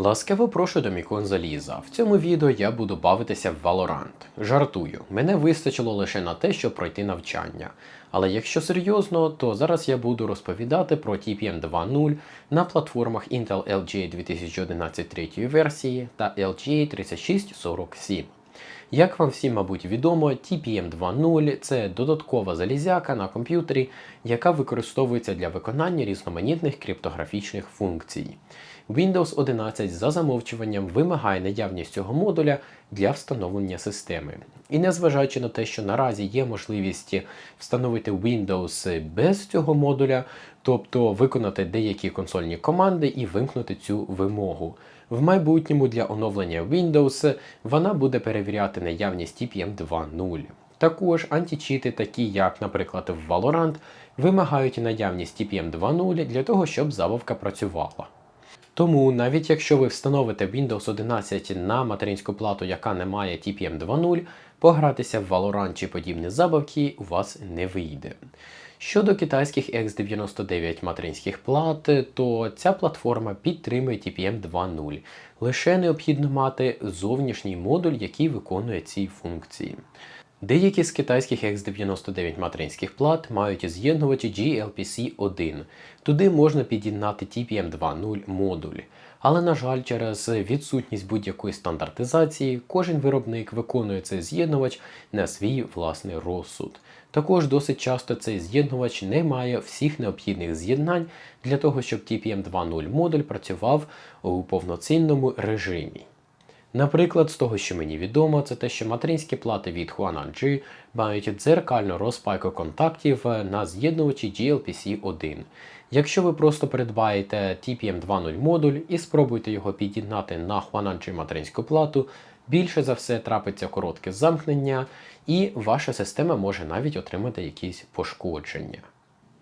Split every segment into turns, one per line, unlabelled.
Ласкаво прошу до Мікон Заліза. В цьому відео я буду бавитися в Valorant. Жартую, мене вистачило лише на те, щоб пройти навчання. Але якщо серйозно, то зараз я буду розповідати про TPM 2.0 на платформах Intel LGA 2011 3 версії та LGA 3647. Як вам всім, мабуть, відомо, TPM 2.0 це додаткова залізяка на комп'ютері, яка використовується для виконання різноманітних криптографічних функцій. Windows 11 за замовчуванням вимагає наявність цього модуля для встановлення системи. І незважаючи на те, що наразі є можливість встановити Windows без цього модуля, тобто виконати деякі консольні команди і вимкнути цю вимогу. В майбутньому для оновлення Windows вона буде перевіряти наявність TPM 2.0. Також античіти, такі як, наприклад, Valorant, вимагають наявність TPM 2.0 для того, щоб забавка працювала. Тому навіть якщо ви встановите Windows 11 на материнську плату, яка не має TPM 2.0, погратися в Valorant чи подібні забавки у вас не вийде. Щодо китайських X99 материнських плат, то ця платформа підтримує TPM 2.0. Лише необхідно мати зовнішній модуль, який виконує ці функції. Деякі з китайських X99 материнських плат мають з'єднувачі GLPC1. Туди можна під'єднати TPM 2.0 модуль. Але, на жаль, через відсутність будь-якої стандартизації, кожен виробник виконує цей з'єднувач на свій власний розсуд. Також досить часто цей з'єднувач не має всіх необхідних з'єднань для того, щоб TPM 2.0 модуль працював у повноцінному режимі. Наприклад, з того, що мені відомо, це те, що материнські плати від Huanan-G мають дзеркальну розпайку контактів на з'єднувачі GLPC1. Якщо ви просто придбаєте TPM 2.0 модуль і спробуєте його під'єднати на Huanan-G материнську плату, більше за все трапиться коротке замкнення, і ваша система може навіть отримати якісь пошкодження.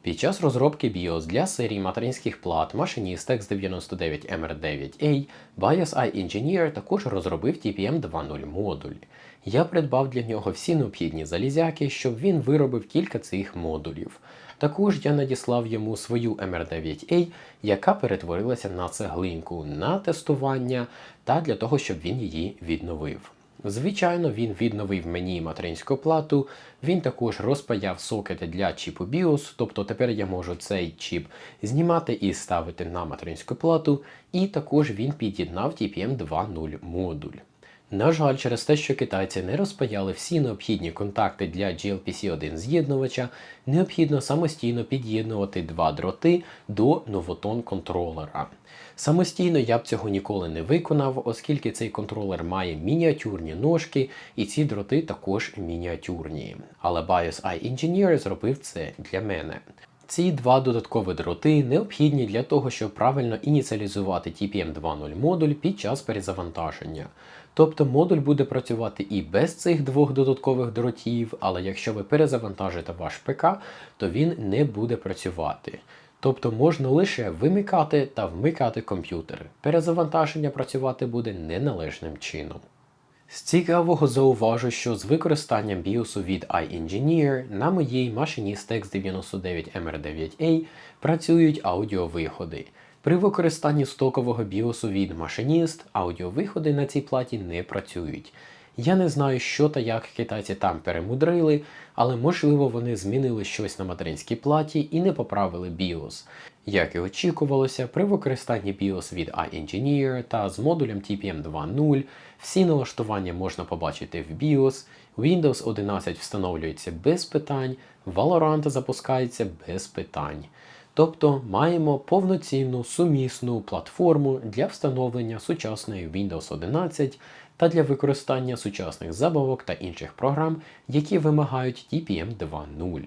Під час розробки BIOS для серії материнських плат Machinist X99MR9A BIOS Engineer також розробив TPM 2.0 модуль. Я придбав для нього всі необхідні залізяки, щоб він виробив кілька цих модулів. Також я надіслав йому свою MR9A, яка перетворилася на цеглинку на тестування та для того, щоб він її відновив. Звичайно, він відновив мені материнську плату, він також розпаяв сокети для чіпу BIOS, тобто тепер я можу цей чіп знімати і ставити на материнську плату, і також він під'єднав TPM 2.0 модуль. На жаль, через те, що китайці не розпаяли всі необхідні контакти для GLPC1 з'єднувача, необхідно самостійно під'єднувати два дроти до новотон контролера. Самостійно я б цього ніколи не виконав, оскільки цей контролер має мініатюрні ножки, і ці дроти також мініатюрні. Але BIOS iEngineer зробив це для мене. Ці два додаткові дроти необхідні для того, щоб правильно ініціалізувати TPM 2.0 модуль під час перезавантаження. Тобто модуль буде працювати і без цих двох додаткових дротів, але якщо ви перезавантажите ваш ПК, то він не буде працювати. Тобто можна лише вимикати та вмикати комп'ютер. Перезавантаження працювати буде неналежним чином. З цікавого зауважу, що з використанням BIOS від iEngineer на моїй Machinist X99MR9A працюють аудіовиходи. При використанні стокового BIOS від Machinist аудіовиходи на цій платі не працюють. Я не знаю, що та як китайці там перемудрили, але можливо вони змінили щось на материнській платі і не поправили BIOS. Як і очікувалося, при використанні BIOS від iEngineer та з модулем TPM 2.0 всі налаштування можна побачити в BIOS, Windows 11 встановлюється без питань, Valorant запускається без питань. Тобто маємо повноцінну сумісну платформу для встановлення сучасної Windows 11 та для використання сучасних забавок та інших програм, які вимагають TPM 2.0.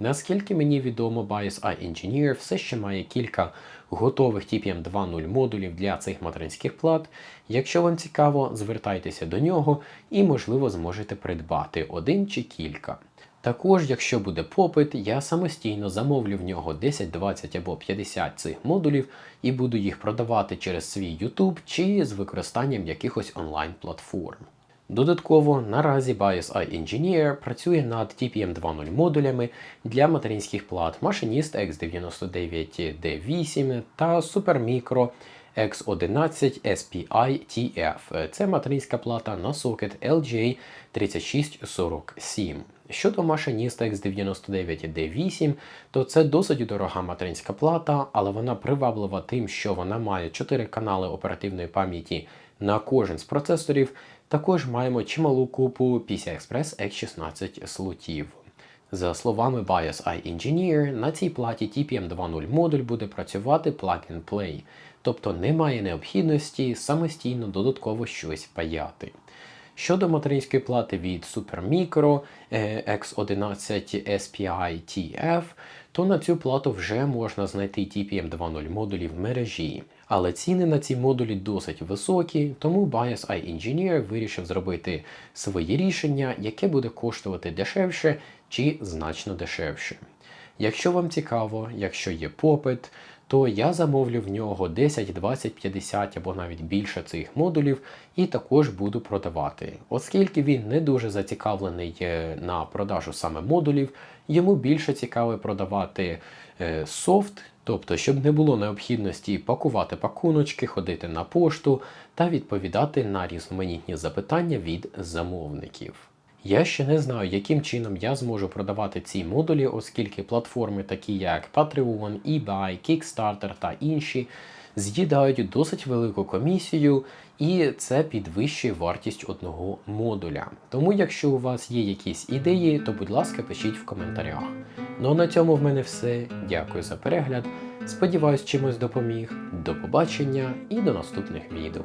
Наскільки мені відомо, BIOS iEngineer все ще має кілька готових TPM 2.0 модулів для цих материнських плат. Якщо вам цікаво, звертайтеся до нього і, можливо, зможете придбати один чи кілька. Також, якщо буде попит, я самостійно замовлю в нього 10, 20 або 50 цих модулів і буду їх продавати через свій YouTube чи з використанням якихось онлайн-платформ. Додатково наразі BIOS iEngineer працює над TPM 2.0 модулями для материнських плат Machinist X99D8 та Supermicro X11 SPI TF. Це материнська плата на сокет LGA 3647. Щодо машиніста X99D8, то це досить дорога материнська плата, але вона приваблива тим, що вона має 4 канали оперативної пам'яті на кожен з процесорів. Також маємо чималу купу PCI-Express X16 слотів. За словами Bias Eye Engineer, на цій платі TPM 2.0 модуль буде працювати plug-and-play, тобто немає необхідності самостійно додатково щось паяти. Щодо материнської плати від Supermicro е, X11 SPI TF, то на цю плату вже можна знайти TPM 2.0 модулі в мережі. Але ціни на ці модулі досить високі, тому Bias Eye Engineer вирішив зробити своє рішення, яке буде коштувати дешевше чи значно дешевше. Якщо вам цікаво, якщо є попит, то я замовлю в нього 10, 20, 50 або навіть більше цих модулів і також буду продавати. Оскільки він не дуже зацікавлений е, на продажу саме модулів, йому більше цікаво продавати е, софт, тобто, щоб не було необхідності пакувати пакуночки, ходити на пошту та відповідати на різноманітні запитання від замовників. Я ще не знаю, яким чином я зможу продавати ці модулі, оскільки платформи, такі як Patreon, eBay, Kickstarter та інші, з'їдають досить велику комісію, і це підвищує вартість одного модуля. Тому, якщо у вас є якісь ідеї, то будь ласка, пишіть в коментарях. Ну а на цьому в мене все. Дякую за перегляд. Сподіваюсь, чимось допоміг. До побачення і до наступних відео.